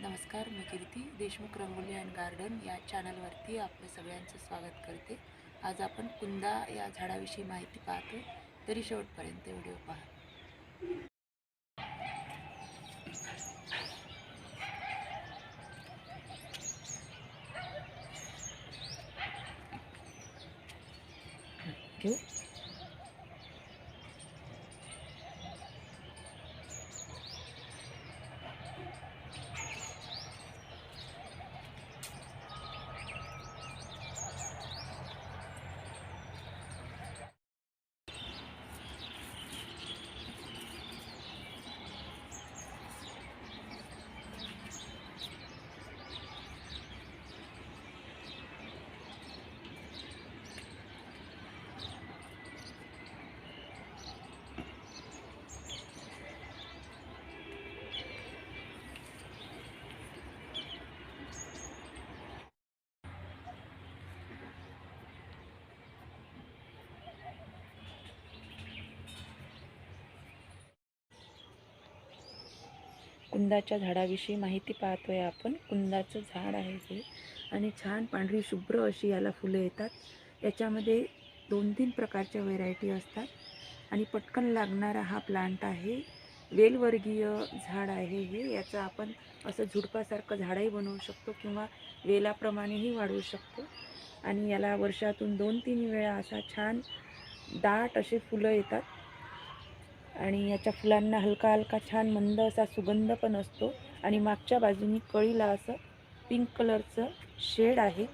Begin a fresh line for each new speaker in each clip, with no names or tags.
नमस्कार मी Kirti Deshmukh Rangoli and garden या चॅनलवरती आपलं सगळ्यांचं स्वागत करते. आज आपण कुंदा या झाडाविषयी माहिती पाहतो तरी शेवटपर्यंत व्हिडिओ पहा. कुंदाच्या झाडाविषयी माहिती पाहतोय आपण. कुंदाचं झाड आहे हे आणि छान पांढरी शुभ्र अशी याला फुलं येतात. याच्यामध्ये दोन तीन प्रकारच्या व्हेरायटी असतात. आणि पटकन लागणारा हा प्लांट आहे. वेलवर्गीय झाड आहे हे. याचं आपण असं झुडपासारखं झाडही बनवू शकतो किंवा वेलाप्रमाणेही वाढवू शकतो. आणि याला वर्षातून दोन तीन वेळा असा छान दाट असे फुलं येतात. आणि याच्या फुलांना हलका हलका छान मंद असा सुगंध पण असतो. आणि मागच्या बाजूनी कळीला असं पिंक कलरचं शेड आहे.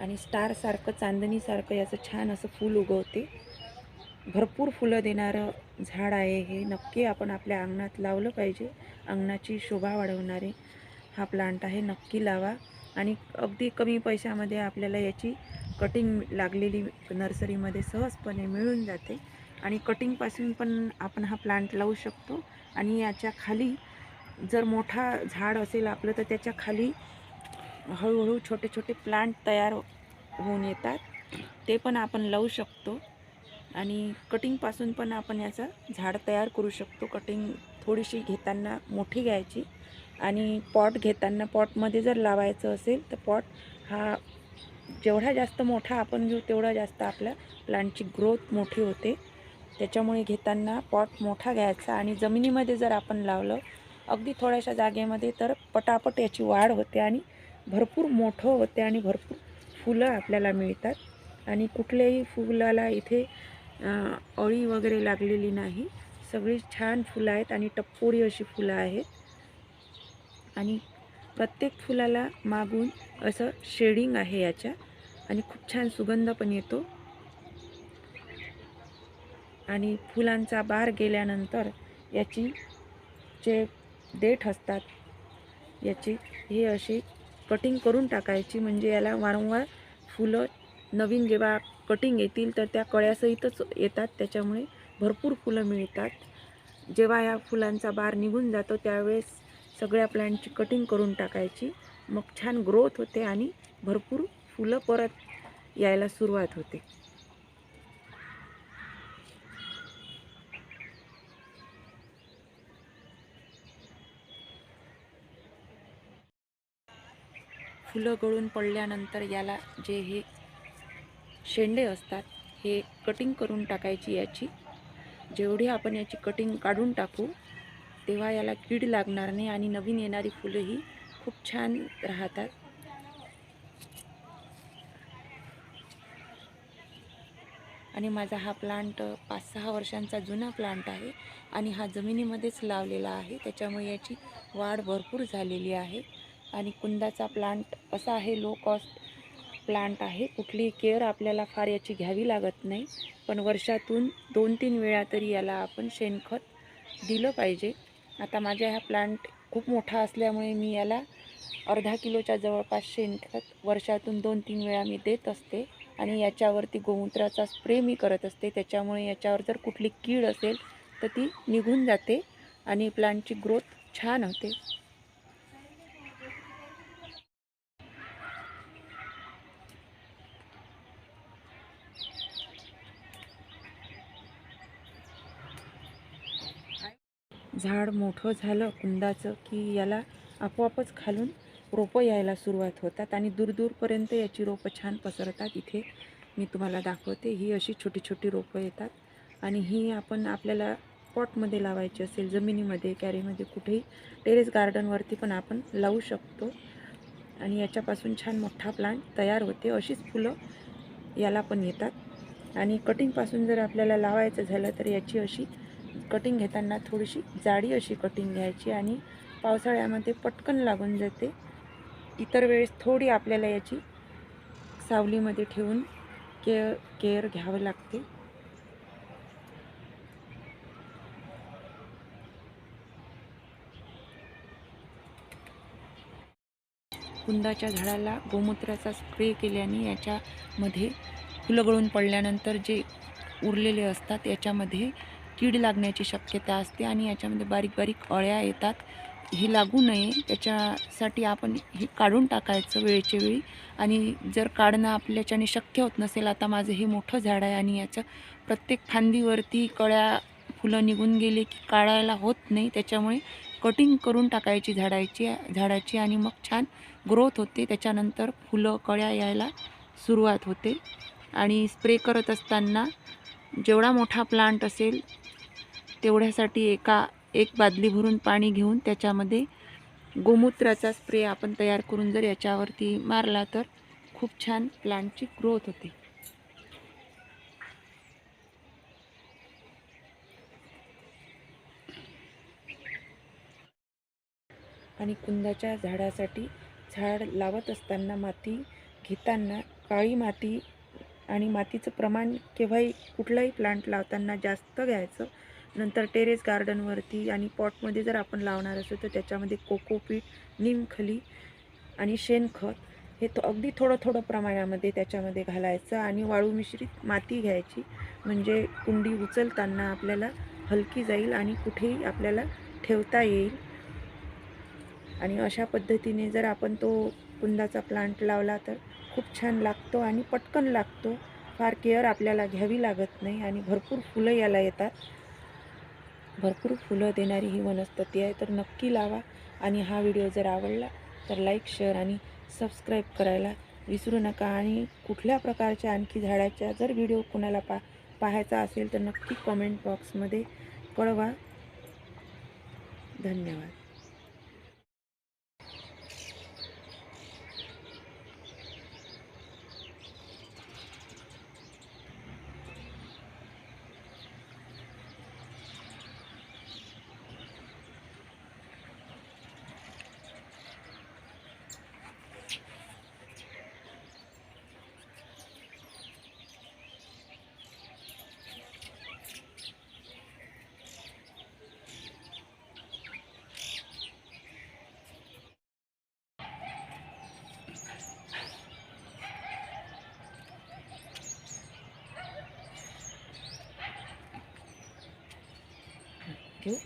आणि स्टारसारखं चांदणीसारखं याचं छान असं फूल उगवते. भरपूर फुलं देणारं झाड आहे हे. नक्की आपण आपल्या अंगणात लावलं पाहिजे. अंगणाची शोभा वाढवणारे हा प्लांट आहे. नक्की लावा. आणि अगदी कमी पैशामध्ये आपल्याला याची कटिंग लागलेली नर्सरीमध्ये सहजपणे मिळून जाते. आणि कटिंगपासून पण आपण हा प्लांट लावू शकतो. आणि याच्या खाली जर मोठा झाड असेल आपलं तर त्याच्याखाली हळूहळू छोटे छोटे प्लांट तयार होऊन येतात. ते पण आपण लावू शकतो. आणि कटिंगपासून पण आपण याचं झाड तयार करू शकतो. कटिंग थोडीशी घेताना मोठी घ्यायची आणि पॉट घेताना पॉटमध्ये जर लावायचं असेल तर पॉट हा जेवढा जास्त मोठा आपण घेऊ तेवढा जास्त आपल्या प्लांटची ग्रोथ मोठी होते. त्याच्यामुळे घेताना पॉट मोठा घ्यायचा आणि जमिनीमध्ये जर आपण लावलं अगदी थोड्याशा जागेमध्ये तर पटापट याची वाढ होते आणि भरपूर मोठं होते आणि भरपूर फुलं आपल्याला मिळतात. आणि कुठल्याही फुलाला इथे अळी वगैरे लागलेली नाही. सगळी छान फुलं आहेत आणि टप्पोरी अशी फुलं आहेत. आणि प्रत्येक फुलाला मागून असं शेडिंग आहे याच्या आणि खूप छान सुगंध पण येतो. आणि फुलांचा बार गेल्यानंतर याची जे देठ असतात याची हे अशी कटिंग करून टाकायची. म्हणजे याला वारंवार फुलं नवीन जेव्हा कटिंग येतील तर त्या कळ्यासहितच येतात. त्याच्यामुळे भरपूर फुलं मिळतात. जेव्हा या फुलांचा बार निघून जातो त्यावेळेस सगळ्या प्लॅन्टची कटिंग करून टाकायची. मग छान ग्रोथ होते आणि भरपूर फुलं परत यायला सुरुवात होते. फुलं गळून पडल्यानंतर याला जे हे शेंडे असतात हे कटिंग करून टाकायची याची. जेवढी आपण याची कटिंग काढून टाकू तेव्हा याला कीड लागणार नाही आणि नवीन येणारी फुलंही खूप छान राहतात. आणि माझा हा प्लांट पाच सहा वर्षांचा जुना प्लांट आहे आणि हा जमिनीमध्येच लावलेला आहे. त्याच्यामुळे याची वाढ भरपूर झालेली आहे. आणि कुंदाचा प्लांट असा आहे लो कॉस्ट प्लांट आहे. कुठलीही केअर आपल्याला फार याची घ्यावी लागत नाही. पण वर्षातून दोन तीन वेळा तरी याला आपण शेणखत दिलं पाहिजे. आता माझ्या हा प्लांट खूप मोठा असल्यामुळे मी याला अर्धा किलोच्या जवळपास शेणखत वर्षातून दोन तीन वेळा मी देत असते. आणि याच्यावरती गोमूत्राचा स्प्रे मी करत असते. त्याच्यामुळे याच्यावर जर कुठली कीड असेल तर ती निघून जाते आणि प्लांटची ग्रोथ छान होते. झाड मोठं झालं कुंदाचं की याला आपोआपच खालून रोपं यायला सुरुवात होतात आणि दूरदूरपर्यंत याची रोपं छान पसरतात. इथे मी तुम्हाला दाखवते. ही अशी छोटी छोटी रोपं येतात आणि ही आपण आपल्याला पॉटमध्ये लावायची असेल जमिनीमध्ये कॅरीमध्ये कुठेही टेरेस गार्डनवरती पण आपण लावू शकतो. आणि याच्यापासून छान मोठा प्लांट तयार होते. अशीच फुलं याला पण येतात. आणि कटिंगपासून जर आपल्याला लावायचं झालं तर याची अशी कटिंग घेताना थोडीशी जाडी अशी कटिंग घ्यायची आणि पावसाळ्यामध्ये पटकन लागून जाते. इतर वेळेस थोडी आपल्याला याची सावलीमध्ये ठेवून केअर केअर घ्यावं लागते. कुंदाच्या झाडाला गोमूत्राचा स्प्रे केल्याने याच्यामध्ये फुलं गळून पडल्यानंतर जे उरलेले असतात याच्यामध्ये कीड लागण्याची शक्यता असते आणि याच्यामध्ये बारीक बारीक अळ्या येतात. हे लागू नये. त्याच्यासाठी आपण हे काढून टाकायचं वेळच्या वेळी. आणि जर काढणं आपल्याच्याने शक्य होत नसेल आता माझं हे मोठं झाड आहे आणि याचं प्रत्येक फांदीवरती कळ्या फुलं निघून गेले की काढायला होत नाही. त्याच्यामुळे कटिंग करून टाकायची झाडाची झाडाची आणि मग छान ग्रोथ होते. त्याच्यानंतर फुलं कळ्या यायला सुरुवात होते. आणि स्प्रे करत असताना जेवढा मोठा प्लांट असेल तेवढ्यासाठी एका एक बादली भरून पाणी घेऊन त्याच्यामध्ये गोमूत्राचा स्प्रे आपण तयार करून जर याच्यावरती मारला तर खूप छान प्लांटची ग्रोथ होते. आणि कुंदाच्या झाडासाठी झाड लावत असताना माती घेताना काळी माती आणि मातीचं प्रमाण केव्हाही कुठलाही प्लांट लावताना जास्त घ्यायचं नंतर टेरेस गार्डनवरती आणि पॉटमध्ये जर आपण लावणार असू तर त्याच्यामध्ये कोकोपीट निमखली आणि शेणखत हे तो अगदी थोडं थोडं प्रमाणामध्ये त्याच्यामध्ये घालायचं आणि वाळू मिश्रित माती घ्यायची. म्हणजे कुंडी उचलताना आपल्याला हलकी जाईल आणि कुठेही आपल्याला ठेवता येईल. आणि अशा पद्धतीने जर आपण तो कुंदाचा प्लांट लावला तर खूप छान लागतो आणि पटकन लागतो. फार केअर आपल्याला घ्यावी लागत नाही आणि भरपूर फुलं याला येतात. भरपूर फुलं देणारी ही वनस्पती आहे. तर नक्की लावा आणि हा व्हिडिओ जर आवडला तर लाईक शेअर आणि सबस्क्राईब करायला विसरू नका. आणि कुठल्या प्रकारच्या आणखी झाडाच्या जर व्हिडिओ कुणाला पा पाहायचा असेल तर नक्की कमेंट बॉक्समध्ये कळवा. धन्यवाद. Okay.